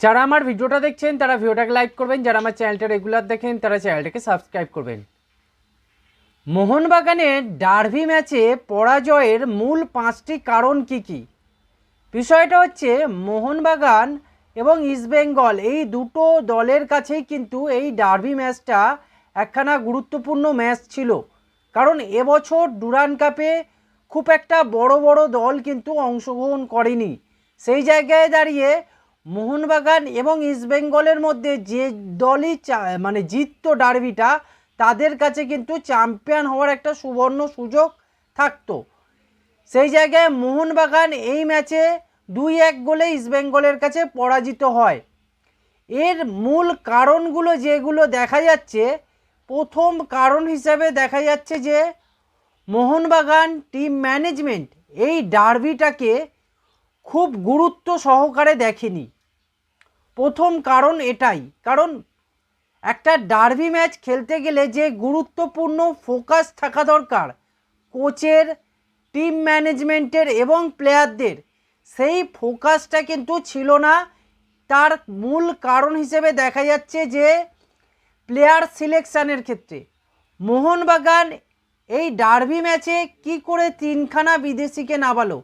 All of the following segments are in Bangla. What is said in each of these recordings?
যারা আমার ভিডিওটা দেখছেন, তারা ভিডিওটাকে লাইক করবেন। যারা আমার চ্যানেলটা রেগুলার দেখেন, তারা চ্যানেলটাকে সাবস্ক্রাইব করবেন। মোহনবাগানের ডার্ভি ম্যাচে পরাজয়ের মূল পাঁচটি কারণ কি কি? বিষয়টা হচ্ছে মোহনবাগান এবং ইস্টবেঙ্গল এই দুটো দলের কাছেই কিন্তু এই ডার্ভি ম্যাচটা একখানা গুরুত্বপূর্ণ ম্যাচ ছিল। কারণ এবছর ডুরান কাপে খুব একটা বড় বড় দল কিন্তু অংশগ্রহণ করেনি। সেই জায়গায় দাঁড়িয়ে মোহনবাগান এবং ইস্টবেঙ্গলের মধ্যে যে দলই মানে জিততো ডার্বিটা, তাদের কাছে কিন্তু চ্যাম্পিয়ন হওয়ার একটা সুবর্ণ সুযোগ থাকতো। সেই জায়গায় মোহনবাগান এই ম্যাচে দুই এক গোলে ইস্টবেঙ্গলের কাছে পরাজিত হয়। এর মূল কারণগুলো যেগুলো দেখা যাচ্ছে, প্রথম কারণ হিসাবে দেখা যাচ্ছে যে মোহনবাগান টিম ম্যানেজমেন্ট এই ডার্বিটাকে খুব গুরুত্ব সহকারে দেখেনি। প্রথম কারণ এটাই। কারণ একটা ডার্বি ম্যাচ খেলতে গেলে যে গুরুত্বপূর্ণ ফোকাস থাকা দরকার, কোচের, টিম ম্যানেজমেন্টের এবং প্লেয়ারদের, সেই ফোকাসটা কিন্তু ছিল না। তার মূল কারণ হিসেবে দেখা যাচ্ছে যে প্লেয়ার সিলেকশানের ক্ষেত্রে। মোহনবাগান এই ডার্বি ম্যাচে কি করে তিনখানা বিদেশিকে নামালো?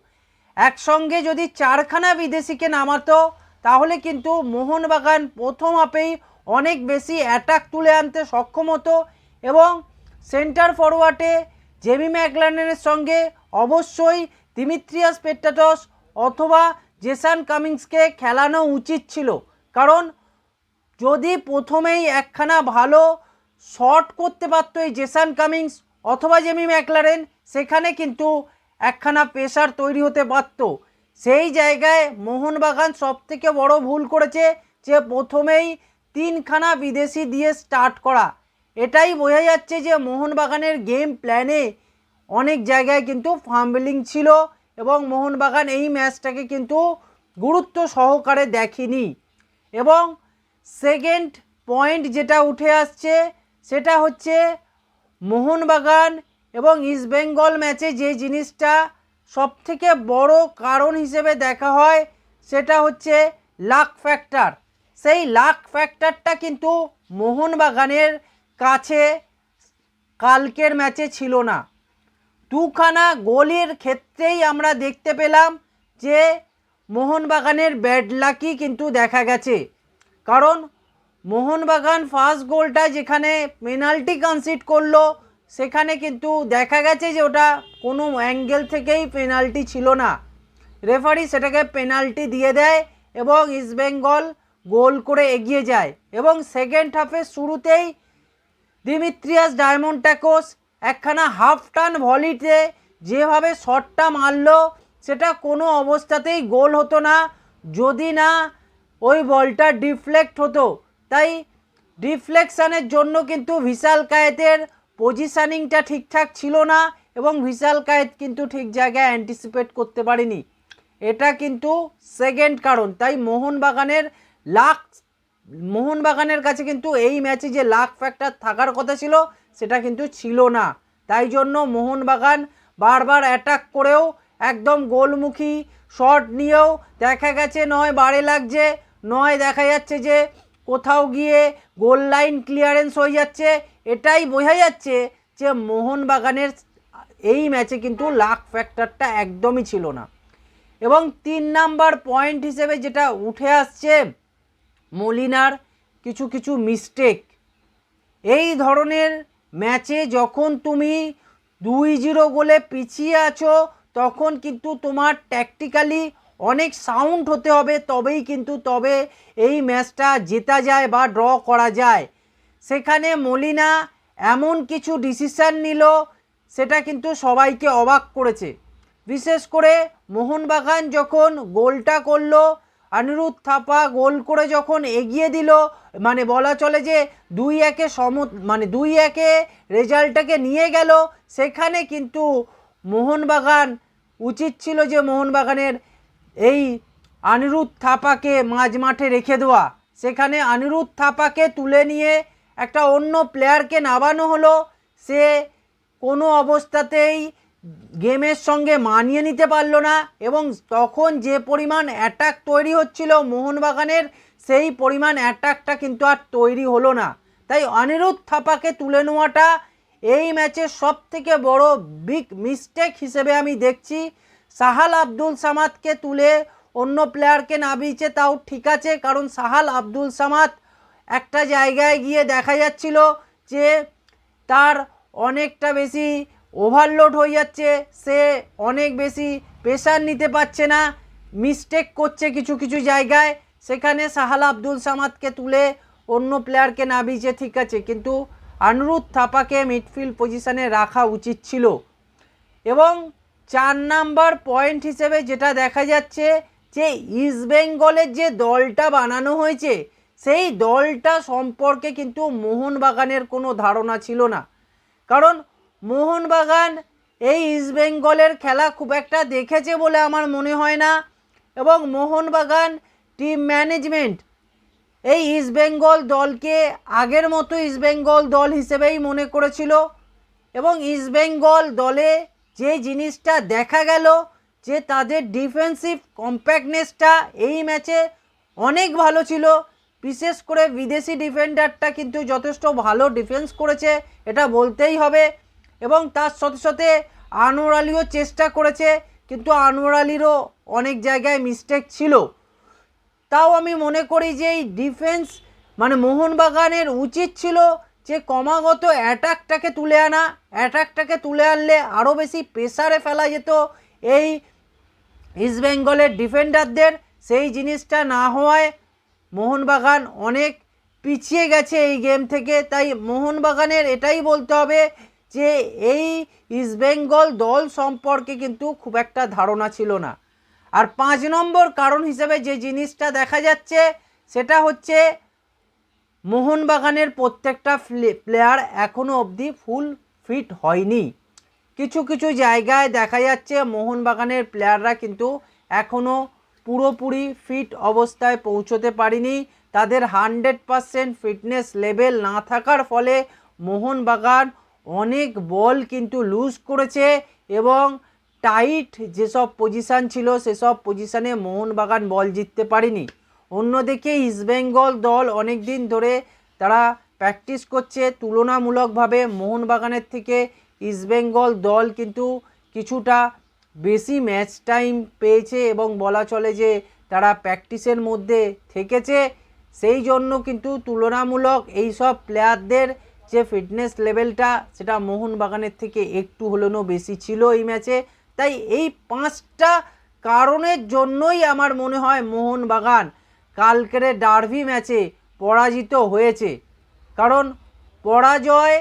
একসঙ্গে যদি চারখানা বিদেশিকে নামাতো তাহলে কিন্তু মোহনবাগান প্রথম আপেই অনেক বেশি অ্যাটাক তুলে আনতে সক্ষম হতো এবং সেন্টার ফরওয়ার্ডে জেমি ম্যাকলানের সঙ্গে অবশ্যই দিমিত্রিয়াস পেট্টাটস অথবা জেসান কামিংসকে খেলানো উচিত ছিল। কারণ যদি প্রথমেই একখানা ভালো শট করতে পারতো এই জেসান কামিংস অথবা জেমি ম্যাকলারেন সেখানে কিন্তু একখানা পেশার তৈরি হতে পারত। সেই জায়গায় মোহনবাগান সব থেকে বড় ভুল করেছে যে প্রথমেই তিনখানা বিদেশি দিয়ে স্টার্ট করা। এটাই বোঝা যাচ্ছে যে মোহনবাগানের গেম প্ল্যানে অনেক জায়গায় কিন্তু ফাম্বলিং ছিল এবং মোহনবাগান এই ম্যাচটাকে কিন্তু গুরুত্ব সহকারে দেখেনি। এবং সেকেন্ড পয়েন্ট যেটা উঠে আসছে, সেটা হচ্ছে মোহনবাগান এবং ইস্টবেঙ্গল ম্যাচে যে জিনিসটা সবথেকে বড় কারণ হিসেবে দেখা হয় সেটা হচ্ছে লাক ফ্যাক্টর। সেই লাক ফ্যাক্টরটা কিন্তু মোহনবাগানের কাছে কালকের ম্যাচে ছিল না। দুখানা গোলের ক্ষেত্রেই আমরা দেখতে পেলাম যে মোহনবাগানের ব্যাড লাকি কিন্তু দেখা গেছে। কারণ মোহনবাগান ফার্স্ট গোলটা যেখানে পেনাল্টি কনসিড করল সেখানে কিন্তু দেখা গেছে যে ওটা কোনো অ্যাঙ্গেল থেকেই পেনাল্টি ছিল না। রেফারি সেটাকে পেনাল্টি দিয়ে দেয় এবং ইস্টবেঙ্গল গোল করে এগিয়ে যায় এবং সেকেন্ড হাফের শুরুতেই দিমিত্রিয়াস ডায়মন্ড ট্যাকোস একখানা হাফ টান ভলিতে যেভাবে শটটা মারলো, সেটা কোনো অবস্থাতেই গোল হতো না। যদি না ওই বলটা ডিফ্লেক্ট হতো, তাই ডিফ্লেকশানের জন্য কিন্তু ভিশাল কায়েতের পজিশানিংটা ঠিকঠাক ছিল না এবং ভিশাল কায়েত কিন্তু ঠিক জায়গায় অ্যান্টিসিপেট করতে পারেনি। এটা কিন্তু সেকেন্ড কারণ। তাই মোহনবাগানের লাখ, মোহনবাগানের কাছে কিন্তু এই ম্যাচে যে লাখ ফ্যাক্টর থাকার কথা ছিল, সেটা কিন্তু ছিল না। তাই জন্য মোহনবাগান বারবার অ্যাটাক করেও একদম গোলমুখী শট নিয়েও দেখা গেছে নয় বারে লাগছে, নয় দেখা যাচ্ছে যে কোথাও গিয়ে গোল লাইন ক্লিয়ারেন্স হয়ে যাচ্ছে। এটাই বোঝা যাচ্ছে যে মোহনবাগানের এই ম্যাচে কিন্তু লাক ফ্যাক্টরটা একদমই ছিল না। এবং তিন নাম্বার পয়েন্ট হিসেবে যেটা উঠে আসছে, মলিনার কিছু কিছু মিস্টেক এই ধরনের ম্যাচে যখন তুমি দুই জিরো গোলে পিছিয়ে আছো, তখন কিন্তু তোমার ট্যাকটিক্যালি অনেক সাউন্ড হতে হবে তবেই কিন্তু তবে এই ম্যাচটা জেতা যায় বা ড্র করা যায়। সেখানে মলিনা এমন কিছু ডিসিশান নিল, সেটা কিন্তু সবাইকে অবাক করেছে। বিশেষ করে মোহনবাগান যখন গোলটা করল, অনিরুদ্ধ থাপা গোল করে যখন এগিয়ে দিল মানে বলা চলে যে দুই একে সম মানে দুই একে রেজাল্টটাকে নিয়ে গেল, সেখানে কিন্তু মোহনবাগান উচিত ছিল যে মোহনবাগানের এই অনিরুদ্ধ থাপাকে মাঝ মাঠে রেখে দেওয়া। সেখানে অনিরুদ্ধ থাপাকে তুলে নিয়ে একটা অন্য প্লেয়ারকে নামানো হলো। সে কোনো অবস্থাতেই গেমের সঙ্গে মানিয়ে নিতে পারল না এবং তখন যে পরিমাণ অ্যাটাক তৈরি হচ্ছিল মোহনবাগানের, সেই পরিমাণ অ্যাটাকটা কিন্তু আর তৈরি হলো না। তাই অনিরুদ্ধ থাপাকে তুলে নেওয়াটা এই ম্যাচের সব থেকে বড় বিগ মিস্টেক হিসেবে আমি দেখছি। সাহাল আব্দুল সামাদকে তুলে অন্য প্লেয়ারকে নামিয়েছে, তাও ঠিক আছে, কারণ সাহাল আব্দুল সামাদ একটা জায়গায় গিয়ে দেখা যাচ্ছিল যে তার অনেকটা বেশি ওভারলোড হয়ে যাচ্ছে, সে অনেক বেশি প্রেশার নিতে পারছে না মিস্টেক করছে কিছু কিছু জায়গায়, সেখানে সাহাল আব্দুল সামাদকে তুলে অন্য প্লেয়ারকে নামিয়েছে, ঠিক আছে, কিন্তু আনুরুদ্ধ থাপাকে মিডফিল্ড পজিশানে রাখা উচিত ছিল। এবং চার নাম্বার পয়েন্ট হিসেবে যেটা দেখা যাচ্ছে যে ইস্টবেঙ্গলের যে দলটা বানানো হয়েছে, সেই দলটা সম্পর্কে কিন্তু মোহনবাগানের কোনো ধারণা ছিল না। কারণ মোহনবাগান এই ইস্টবেঙ্গলের খেলা খুব একটা দেখেছে বলে আমার মনে হয় না এবং মোহনবাগান টিম ম্যানেজমেন্ট এই ইস্টবেঙ্গল দলকে আগের মতো ইস্টবেঙ্গল দল হিসেবেই মনে করেছিল এবং ইস্টবেঙ্গল দলে যে জিনিসটা দেখা গেল যে তাদের ডিফেন্সিভ কম্প্যাক্টনেসটা এই ম্যাচে অনেক ভালো ছিল। বিশেষ করে বিদেশি ডিফেন্ডারটা কিন্তু যথেষ্ট ভালো ডিফেন্স করেছে, এটা বলতেই হবে। এবং তার সাথে সাথে আনোয়ার আলীও চেষ্টা করেছে, কিন্তু আনোয়ার আলীরও অনেক জায়গায় মিস্টেক ছিল। তাও আমি মনে করি যে এই ডিফেন্স মানে মোহনবাগানের উচিত ছিল যে ক্রমাগত অ্যাটাকটাকে তুলে আনা, অ্যাটাকটাকে তুলে আনলে আরও বেশি প্রেসারে ফেলা যেত এই ইস্টবেঙ্গলের ডিফেন্ডারদের সেই জিনিসটা না হওয়ায় মোহনবাগান অনেক পিছিয়ে গেছে এই গেম থেকে। তাই মোহনবাগানের এটাই বলতে হবে যে এই ইস্টবেঙ্গল দল সম্পর্কে কিন্তু খুব একটা ধারণা ছিল না। আর পাঁচ নম্বর কারণ হিসেবে যে জিনিসটা দেখা যাচ্ছে, সেটা হচ্ছে মোহনবাগানের প্রত্যেকটা প্লেয়ার এখনও অবধি ফুল ফিট হয়নি। কিছু কিছু জায়গায় দেখা যাচ্ছে মোহনবাগানের প্লেয়াররা কিন্তু এখনও পুরোপুরি ফিট অবস্থায় পৌঁছতে পারেনি। তাদের হান্ড্রেড পারসেন্ট ফিটনেস লেভেল না থাকার ফলে মোহনবাগান অনেক বল কিন্তু লুজ করেছে এবং টাইট যেসব পজিশান ছিল, সেসব পজিশানে মোহনবাগান বল জিততে পারেনি। অন্যদিকে ইস্টবেঙ্গল দল অনেক দিন ধরে তারা প্র্যাকটিস করছে তুলনামূলকভাবে মোহনবাগানের থেকে। ইস্টবেঙ্গল দল কিন্তু কিছুটা বেশি ম্যাচ টাইম পেয়েছে এবং বলা চলে যে তারা প্র্যাকটিসের মধ্যে থেকেছে। সেই জন্য কিন্তু তুলনামূলক এই সব প্লেয়ারদের যে ফিটনেস লেভেলটা সেটা মোহনবাগানের থেকে একটু হলেও বেশি ছিল এই ম্যাচে তাই এই পাঁচটা কারণের জন্যই আমার মনে হয় মোহনবাগান কালকের ডার্ভি ম্যাচে পরাজিত হয়েছে। কারণ পরাজয়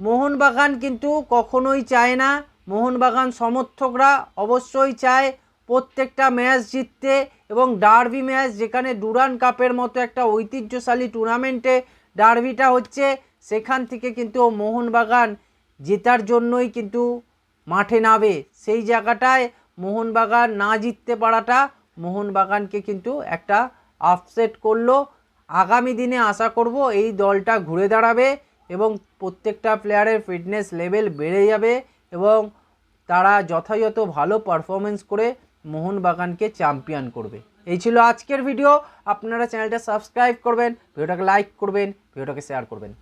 মোহনবাগান কিন্তু কখনোই চায় না। মোহনবাগান সমর্থকরা অবশ্যই চায় প্রত্যেকটা ম্যাচ জিততে এবং ডার্বি ম্যাচ যেখানে ডুরান কাপের মতো একটা ঐতিহ্যশালী টুর্নামেন্টে ডার্বিটা হচ্ছে, সেখান থেকে কিন্তু মোহনবাগান জেতার জন্যই কিন্তু মাঠে নামে। সেই জায়গাটায় মোহনবাগান না জিততে পারাটা মোহনবাগানকে কিন্তু একটা আপসেট করল। আগামী দিনে আশা করব এই দলটা ঘুরে দাঁড়াবে এবং প্রত্যেকটা প্লেয়ারের ফিটনেস লেভেল বেড়ে যাবে এবং তারা যথাযথ ভালো পারফরমেন্স করে মোহনবাগানকে চ্যাম্পিয়ন করবে। এই ছিল আজকের ভিডিও আপনারা চ্যানেলটা সাবস্ক্রাইব করবেন ভিডিওটাকে লাইক করবেন ভিডিওটাকে শেয়ার করবেন।